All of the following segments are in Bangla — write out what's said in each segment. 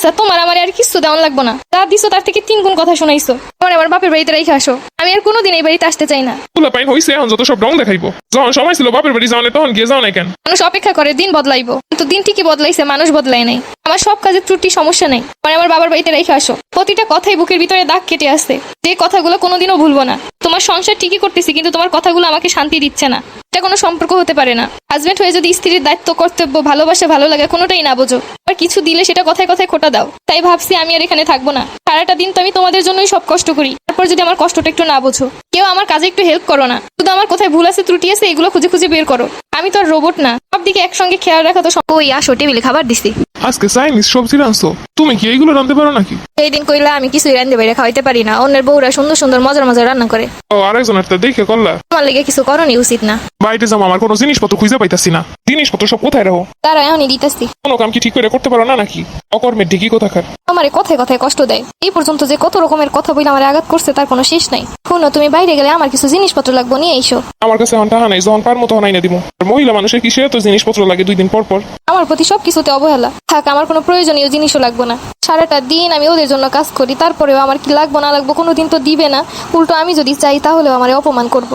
আচ্ছা তোমার আমার আর কিছু দেওয়ান লাগবো না। তার দিছো তার থেকে তিন গুণ কথা শোনাইছো। আমার আমার বাপের বাড়িতে রেখে আসো। আমি আর কোনোদিন এই বাড়িতে আসতে চাই না। তুলা পাইন হইছে এখন যত সব রং দেখাইবো। যখন সময় ছিল বাপের বাড়ি যাওয়ানে তখন গিয়ে যাও না কেন? মানুষ অপেক্ষা করে দিন বদলাইবো। কিন্তু দিন ঠিকই বদলাইছে মানুষ বদলাই নাই। আমার সব কাজের ত্রুটি সমস্যা নাই। মানে আমার বাবার বাড়িতে রেখে আসো। প্রতিটা কথাই বুকের ভিতরে দাগ কেটে আসছে। যে কথাগুলো কোনোদিনও ভুলবো না। তোমার সংসার ঠিকই করতেছি, কিন্তু তোমার কথাগুলো আমাকে শান্তি দিচ্ছে না। এটা কোনো সম্পর্ক হতে পারে না। হাজবেন্ড হয়ে যদি স্ত্রীর দায়িত্ব, কর্তব্য, ভালোবাসা, ভালো লাগে কোনোটাই না বোঝো আর কিছু দিলে সেটা কথায় কথায় খোটা দাও। তাই ভাবছি আমি আর এখানে থাকব না। সারাটা দিন তো আমি তোমাদের জন্যই সব কষ্ট করি। তারপর যদি আমার কষ্টটা একটু না বোঝো, কেউ আমার কাজে একটু হেল্প করো না। শুধু আমার কোথায় ভুল আছে, ত্রুটি আছে, এগুলো খুঁজে খুঁজে বের করো। আমি তো আর রোবট না। সব দিকে একসঙ্গে খেয়াল রাখা তো সম- ওই, আসো টেবিলে খাবার দিছি। আজকে চাইনিজ সবজি রাঁধছো। তুমি কি এইগুলো রাঁধতে পারো নাকি? এই দিন কইলা আমি কিছুই রান্ধতে বাইরে খাওয়াইতে পারি না। অন্যের বউরা সুন্দর সুন্দর মজার মজার রান্না করে। ও আরেকজনের তো দেখে করলা। তোমার লেগে কিছু করণই উচিত না। বাড়িতে যাব আমার কোনো জিনিসপত্র খুঁজে পাইতাছি না। জিনিসপত্র সব কোথায় রাখো? তারা এখনই দিতেছি। কোনো কাম কি ঠিক করে করতে পারো না নাকি? অকর্মের ঢিকি কোথাকার? আমার কথায় কথায় কষ্ট দেয়। এই পর্যন্ত যে কত রকমের কথা বলে আমার আঘাত করছে তার কোনো শেষ নাই। শুনো তুমি বাইরে গেলে আমার কিছু জিনিসপত্র লাগবে নিয়ে এসো। আমার কাছে এখন টাকা নাই যখন পার মতো নাই না দিব আর মহিলা মানুষের কিসে এত জিনিসপত্র লাগে দুই দিন পর পর? আমার প্রতি সব কিছুতে অবহেলা। থাক, আমার কোনো প্রয়োজনীয় জিনিসও লাগবো না। সারাটা দিন আমি ওদের জন্য কাজ করি, তারপরেও আমার কি লাগবো না লাগবো কোনো দিন তো দিবে না। উল্টো আমি যদি চাই, তাহলেও আমার অপমান করব।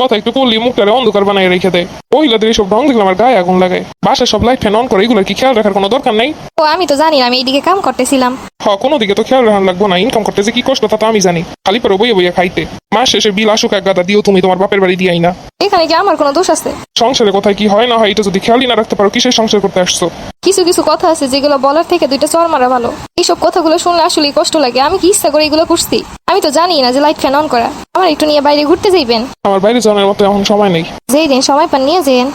কথা একটু করলি মুখটারে অন্ধকার বানাই রেখে দেয় মহিলাদের এইসব রং দেখলে আমার গায়ে আগুন লাগায় বাসায় সব লাইট ফ্যান অন করে এগুলোর কি খেয়াল রাখার কোনো দরকার নাই? ও আমি তো জানি না আমি এইদিকে কাম করতেছিলাম। হ কোনো দিকে তো খেয়াল রাখার লাগবো না ইনকাম করতে যে কি কষ্ট তা তো আমি জানি। খালি পরে বইয়ে বইয়ে খাইতে। মাস শেষে বিল আসুক এক গাদা দিও তুমি তোমার বাপের বাড়ি দিয়াই না এখানে কি আমার কোনো দোষ আছে? সংসারে কোথায় কি হয় না হয় এটা যদি খেয়ালই না রাখতে পারো কিসের সংসার করতে আসছো? কিছু কিছু কথা আছে যেগুলো বলার থেকে দুইটা চর মারা ভালো। এইসব কথাগুলো শুনলে আসলেই কষ্ট লাগে আমি কি ইচ্ছা করে এগুলো করছি? আমি তো জানি না যে লাইট ফ্যান অন করা। আমার একটু নিয়ে বাইরে ঘুরতে যাইবেন। আমার বাইরে যাওয়ার মতো এখন সময় নেই। যেই দিন সময় পান নিয়ে যেন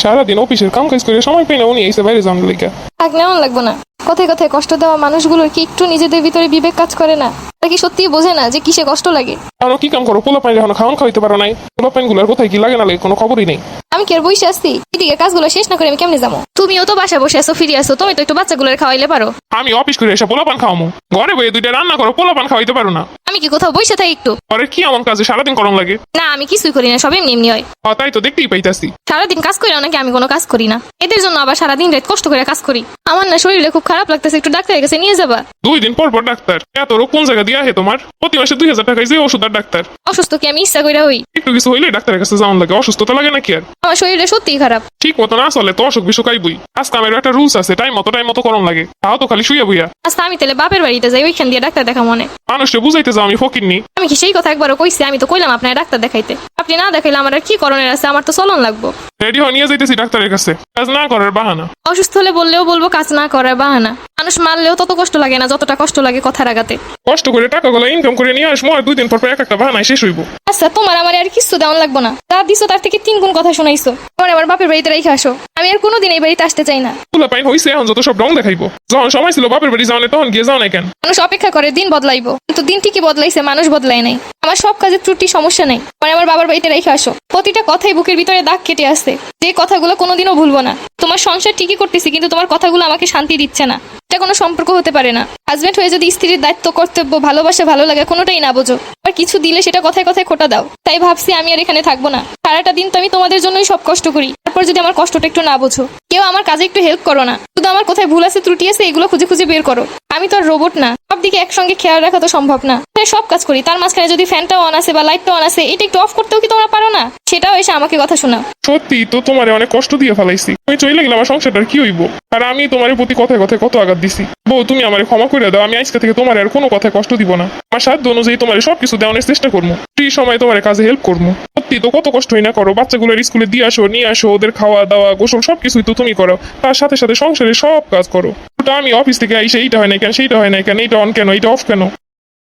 সারাদিন অফিসের কাম কাজ করে সময় পাই না উনি এসে বাইরে যাওয়ার লেগে। থাক নেওয়ান লাগবো না। কথায় কথায় কষ্ট দেওয়া মানুষগুলোর কি একটু নিজেদের ভিতরে বিবেক কাজ করে না? তারা কি সত্যিই বোঝে না যে কিসে কষ্ট লাগে? এখন কি কাম করো পোলা পাইলে এখন খাওয়ান খাওয়াইতে পারো নাই। পোলা পাইনগুলার কোথায় কি লাগে না লাগে কোনো খবরই নেই। আমি কি আর বসে আসছি এদিকে কাজগুলো শেষ না করে আমি কেমনে যাব? তুমিও তো বাসা বসে আসো ফিরে আসো তুমি তো একটু বাচ্চাগুলোর খাওয়াইলে পারো। আমি অফিস করে এসে পোলা পান খাওয়ামো। ঘরে বইয়ে দুইটা রান্না করো পোলা পান খাওয়াইতে পারো না। আমি কি কোথাও বসে থাকি একটু? আরে কি এমন কাজে সারাদিন করম লাগে? না আমি কিছুই করি না সব এমনি এমনি হয়। হ, তাই তো দেখতেই পাইতাছি। সারাদিন কাজ করি নাকি আমি কোনো কাজ করি না? এদের জন্য আবার সারাদিন রাত কষ্ট করে কাজ করি। আমার না শরীরে খুব খারাপ লাগতেছে একটু ডাক্তারের কাছে নিয়ে যাবা? দুই দিন পর পর ডাক্তার। এত রোগ কোন জায়গা দিয়া হে তোমার? প্রতি মাসে দুই হাজার টাকায় যে ওষুধ আর ডাক্তার। অসুস্থ কি আমি ইচ্ছা করে হই? একটু কিছু হইলে ডাক্তারের কাছে যাওয়ান লাগে অসুস্থতা লাগে নাকি আর? আমার শরীরে সত্যিই খারাপ। ঠিক মতো না চলে তো অসুখ বিসুখ আইবই। আজ কামের একটা রুলস আছে টাইম মতো টাইম মতো করম লাগে। তাও তো খালি শুয়ে বুইয়া। আচ্ছা আমি তাহলে বাপের বাড়িতে যাই ওইখান দিয়ে ডাক্তার দেখা মনে। মানুষকে বুঝাইতে যাও আমি ফকিরনি। আমি কি সেই কথা একবারও কইছি? আমি তো কইলাম আপনার ডাক্তার দেখাইতে। আপনি না দেখাইলে আমার আর কি করণের আছে? আমার তো চলন লাগবো। রেডি হয়ে নিয়ে যাইতেছি ডাক্তারের কাছে। কাজ না করার বাহানা। অসুস্থ হলে বললেও বলব কাজ না করার বাহানা। মানুষ মারলেও তত কষ্ট লাগে না যতটা কষ্ট লাগে কথা রাগাতে কষ্ট করে টাকাগুলো ইনকাম করে নিয়ে আসব আর দুই দিন পর পর এক একটা বাহানায় শেষ হইব। আচ্ছা তোমার আমার আর কিছু দেওয়ান লাগবো না। যা দিছো তার থেকে তিন গুণ কথা শোনাইছো। আমার আমার বাপের বাড়িতে রেখে আসো। আমি আর কোনোদিন এই বাড়িতে আসতে চাই না। পোলা পাইন হইছে এখন যত সব রং দেখাইবো। যখন সময় ছিল বাপের বাড়ি যাওয়ানে তখন গিয়ে যাও নাই কেন? মানুষ অপেক্ষা করে দিন বদলাইবো। কিন্তু দিন ঠিকই বদলাইছে মানুষ বদলাই নাই। আমার সব কাজের ত্রুটি সমস্যা নাই। মানে আমার বাবার বাড়িতে রেখে আসো। প্রতিটা কথাই বুকের ভিতরে দাগ কেটে আসছে। যে কথাগুলো কোনোদিনও ভুলবো না। তোমার সংসার ঠিকই করতেছি কিন্তু তোমার কথাগুলো আমাকে শান্তি দিচ্ছে না। এটা কোনো সম্পর্ক হতে পারে না। হাজবেন্ড হয়ে যদি স্ত্রীর দায়িত্ব, কর্তব্য, ভালোবাসা ভালো লাগে, কোনোটাই না বোঝো। আর কিছু দিলে সেটা কথায় কথায় খোটা দাও। তাই ভাবছি আমি আর এখানে থাকব না। সারাটা দিন তো আমি তোমাদের জন্যই সব কষ্ট করি। তারপর যদি আমার কষ্টটা একটু না বোঝো, কেউ আমার কাজে একটু হেল্প করো না। শুধু আমার কোথায় ভুল আছে, ত্রুটি আছে, এগুলো খুঁজে খুঁজে বের করো। আমি তো আর রোবট না। সব দিকে একসঙ্গে খেয়াল রাখা তো সম্ভব না। তাই সব কাজ করি। তার মাঝখানে যদি ফ্যানটাও অন আছে বা লাইটটাও অন আছে, এটা একটু অফ করতেও কি তোমরা পারো না? সেটাও এসে আমাকে কথা শোনাও। সত্যি তো তোমারে অনেক কষ্ট দিয়ে ফেলাইছি। তুমি চলে গেলে আমার সংসারটার কি হইব? আর আমি তোমার প্রতি কথায় কথায় কত আঘাত দিছি। বউ, তুমি আমার ক্ষমা করে দাও, আমি আজকে থেকে তোমার আর কোনো কথায় কষ্ট দিব না। আমার সাধ্য অনুযায়ী তোমার সবকিছু দেওয়ানোর চেষ্টা করব। ফ্রি সময় তোমার কাজে হেল্প করব। সত্যি তো কত কষ্টই না করো, বাচ্চাগুলোর স্কুলে দিয়ে আসো, নিয়ে আসো, ওদের খাওয়া দাওয়া, গোসল, সবকিছুই তো তুমি করো। তার সাথে সাথে সংসারে সব কাজ করো। ওটা আমি অফিস থেকে আইসে এইটা হয় না কেন, সেইটা হয় না কেন, এইটা অন কেন, এইটা অফ কেন?